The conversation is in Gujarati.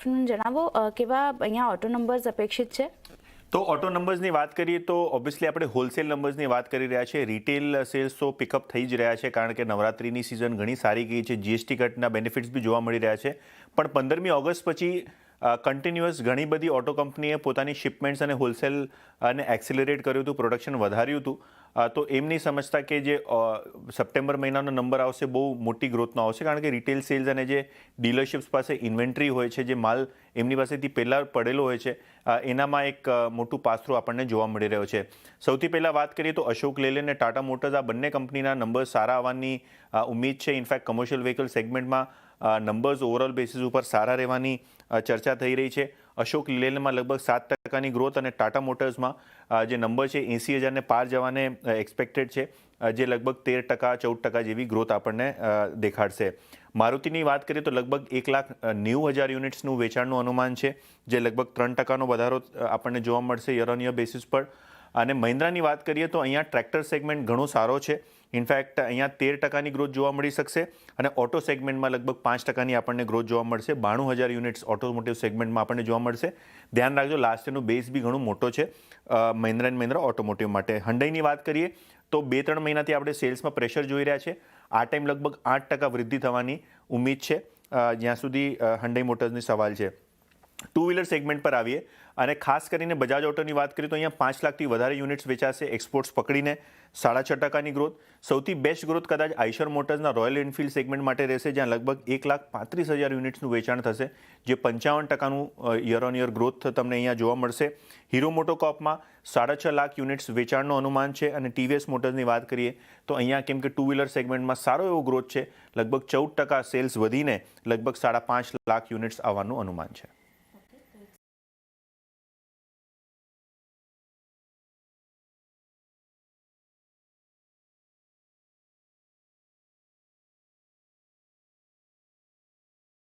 આફ્ટરનૂન જણાવો કેવા અહીંયા ઓટો નંબર્સ અપેક્ષિત છે? તો ઓટો નંબર્સની વાત કરીએ તો ઓબ્વિયસલી આપણે હોલસેલ નંબર્સની વાત કરી રહ્યા છે રિટેલ સેલ્સ તો પિકઅપ થઈ જ રહ્યા છે કારણ કે નવરાત્રિની સિઝન ઘણી સારી ગઈ છે. જીએસટી કટના બેનિફિટ્સ બી જોવા મળી રહ્યા છે. પણ પંદરમી ઓગસ્ટ પછી કન્ટિન્યુઅસ ઘણી બધી ઓટો કંપનીએ પોતાની શિપમેન્ટ્સ અને હોલસેલ અને એક્સિલરેટ કર્યું હતું પ્રોડક્શન વધાર્યું હતું. તો એમ નહીં સમજતા કે જે સપ્ટેમ્બર મહિનાનો નંબર આવશે બહુ મોટી ગ્રોથનો આવશે કારણ કે રિટેલ સેલ્સ અને જે ડીલરશિપ્સ પાસે ઇન્વેન્ટરી હોય છે જે માલ એમની પાસેથી પહેલાં પડેલો હોય છે એનામાં એક મોટું પાસરું આપણને જોવા મળી રહ્યો છે. સૌથી પહેલાં વાત કરીએ તો અશોક લેલેન્ડ અને ટાટા મોટર્સ આ બંને કંપનીના નંબર સારા આવવાની અ, ઉમ્મીદ છે. ઇનફેક્ટ કમર્શિયલ વ્હીકલ સેગમેન્ટમાં નંબર્સ ઓવરઓલ બેસિસ ઉપર સારા રહેવાની ચર્ચા થઈ રહી છે. અશોક લેલેન્ડમાં લગભગ સાત ટકાની ગ્રોથ અને ટાટા મોટર્સમાં જે નંબર છે, એંસી હજારને પાર જવાને એક્સપેક્ટેડ છે જે લગભગ તેર ટકા, ચૌદ ટકા જેવી ગ્રોથ આપણને દેખાડશે. મારુતિની વાત કરીએ તો લગભગ એક લાખ નેવું હજાર યુનિટ્સનું વેચાણનું અનુમાન છે, જે લગભગ ત્રણ ટકાનો વધારો આપણને જોવા મળશે યર ઓન યર બેસિસ પર. અને મહિન્દ્રાની વાત કરીએ તો અહીંયા ટ્રેક્ટર સેગમેન્ટ ઘણો સારો છે. ઇનફેક્ટ અહીંયા તેર ટકાની ગ્રોથ જોવા મળી શકશે અને ઓટો સેગમેન્ટમાં લગભગ પાંચ ટકાની આપણને ગ્રોથ જોવા મળશે. બાણું હજાર યુનિટ્સ ઓટોમોટિવ સેગમેન્ટમાં આપણને જોવા મળશે. ધ્યાન રાખજો લાસ્ટ બેઝ બી ઘણું મોટો છે મહિન્દ્રા એન્ડ મહિન્દ્રા ઓટોમોટિવ માટે. હંડાઈની વાત કરીએ તો બે ત્રણ મહિનાથી આપણે સેલ્સમાં પ્રેશર જોઈ રહ્યા છે. આ ટાઈમ લગભગ આઠ ટકા વૃદ્ધિ થવાની ઉમ્મીદ છે. જ્યાં સુધી હંડાઈ મોટર્સની સવાલ છે. ટુ વ્હીલર સેગમેન્ટ પર આવીએ અને ખાસ કરીને બજાજ ઓટોની વાત કરીએ તો અહીંયા પાંચ લાખથી વધારે યુનિટ્સ વેચાશે એક્સપોર્ટ્સ પકડીને. સાડા છ ટકાની ગ્રોથ સૌથી બેસ્ટ ગ્રોથ કદાચ આઈશર મોટર્સના રોયલ એન્ફિલ્ડ સેગમેન્ટ માટે રહેશે, જ્યાં લગભગ એક લાખ પાંત્રીસ હજાર યુનિટ્સનું વેચાણ થશે, જે પંચાવન ટકાનું યર ઓન યર ગ્રોથ તમને અહીંયા જોવા મળશે. હીરો મોટોકોપમાં સાડા છ લાખ યુનિટ્સ વેચાણનું અનુમાન છે અને ટીવીએસ મોટર્સની વાત કરીએ તો અહીંયા કેમ કે ટુ વ્હીલર સેગમેન્ટમાં સારો એવો ગ્રોથ છે, લગભગ ચૌદ ટકા સેલ્સ વધીને લગભગ સાડા પાંચ લાખ યુનિટ્સ આવવાનું અનુમાન છે.